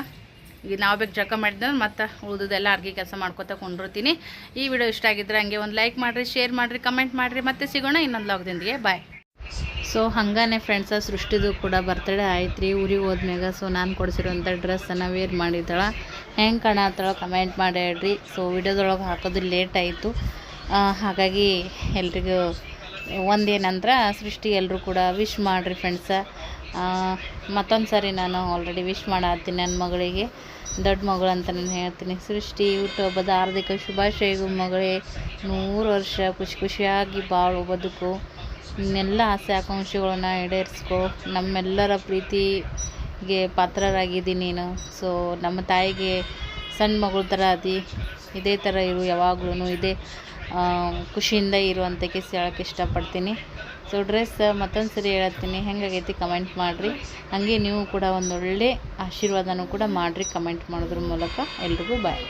A: ಈಗ ನಾವು ಬೇಕು ಜಳಕ ಮಾಡಿದ್ರೆ ಮತ್ತು ಉಳಿದೆಲ್ಲ ಅರ್ಗಿ ಕೆಲಸ ಮಾಡ್ಕೊತ ಕೊಂಡಿರ್ತೀನಿ. ಈ ವಿಡಿಯೋ ಇಷ್ಟ ಆಗಿದ್ರೆ ಹಂಗೆ ಒಂದು ಲೈಕ್ ಮಾಡಿರಿ ಶೇರ್ ಮಾಡಿರಿ ಕಮೆಂಟ್ ಮಾಡಿರಿ. ಮತ್ತೆ ಸಿಗೋಣ ಇನ್ನೊಂದು ಲಾಗ್ದೊಂದಿಗೆ ಬಾಯ್ ಸೊ ಹಂಗಾನೆ ಫ್ರೆಂಡ್ಸ ಸೃಷ್ಟಿದು ಕೂಡ ಬರ್ತಡೇ ಆಯ್ತು ರೀ ಊರಿಗೆ ಹೋದ್ಮ್ಯಾಗ ಸೊ ನಾನು ಕೊಡಿಸಿರೋಂಥ ಡ್ರೆಸ್ಸನ್ನು ವೇರ್ ಮಾಡಿದ್ದಾಳೆ. ಹೆಂಗೆ ಕಾಣತ್ತಾಳ ಕಮೆಂಟ್ ಮಾಡಿ ಹೇಳ್ರಿ ಸೊ ವಿಡಿಯೋದೊಳಗೆ ಹಾಕೋದು ಲೇಟ್ ಆಯಿತು. ಹಾಗಾಗಿ ಎಲ್ರಿಗೂ ಒಂದೇನಂದ್ರೆ, ಸೃಷ್ಟಿ ಎಲ್ಲರೂ ಕೂಡ ವಿಶ್ ಮಾಡಿರಿ ಫ್ರೆಂಡ್ಸ ಮತ್ತೊಂದು ಸಾರಿ ನಾನು ಆಲ್ರೆಡಿ ವಿಶ್ ಮಾಡತ್ತೀನಿ ನನ್ನ ಮಗಳಿಗೆ. ದೊಡ್ಡ ಮಗಳು ಅಂತ ನಾನು ಹೇಳ್ತೀನಿ. ಸೃಷ್ಟಿ, ಹುಟ್ಟುಹಬ್ಬದ ಹಾರ್ದಿಕ ಶುಭಾಶಯಗಳು ಮಗಳೇ. ನೂರು ವರ್ಷ ಖುಷಿ ಖುಷಿಯಾಗಿ ಬಾಳು ಬದುಕು. ಇನ್ನೆಲ್ಲ ಆಸೆ, ಆಕಾಂಕ್ಷೆಗಳನ್ನ ಈಡೇರಿಸ್ಕೊ. ನಮ್ಮೆಲ್ಲರ ಪ್ರೀತಿಗೆ ಪಾತ್ರರಾಗಿದ್ದಿ ನೀನು. ಸೊ ನಮ್ಮ ತಾಯಿಗೆ ಸಣ್ಣ ಮಗಳ ಥರ ಅದಿ ಇದೇ ಥರ ಇರು ಯಾವಾಗ್ಲೂ ಇದೇ ಖುಷಿಯಿಂದ ಇರು ಅಂತ ಕೇಸ್ ಹೇಳೋಕ್ಕೆ ಇಷ್ಟಪಡ್ತೀನಿ. ಸೊ ಡ್ರೆಸ್ ಮತ್ತೊಂದು ಸರಿ ಹೇಳ್ತೀನಿ ಹೆಂಗಾಗೈತಿ ಕಮೆಂಟ್ ಮಾಡಿರಿ. ಹಾಗೆ ನೀವು ಕೂಡ ಒಂದೊಳ್ಳೆ ಆಶೀರ್ವಾದನೂ ಕೂಡ ಮಾಡಿರಿ ಕಮೆಂಟ್ ಮಾಡೋದ್ರ ಮೂಲಕ. ಎಲ್ರಿಗೂ ಬಾಯ್.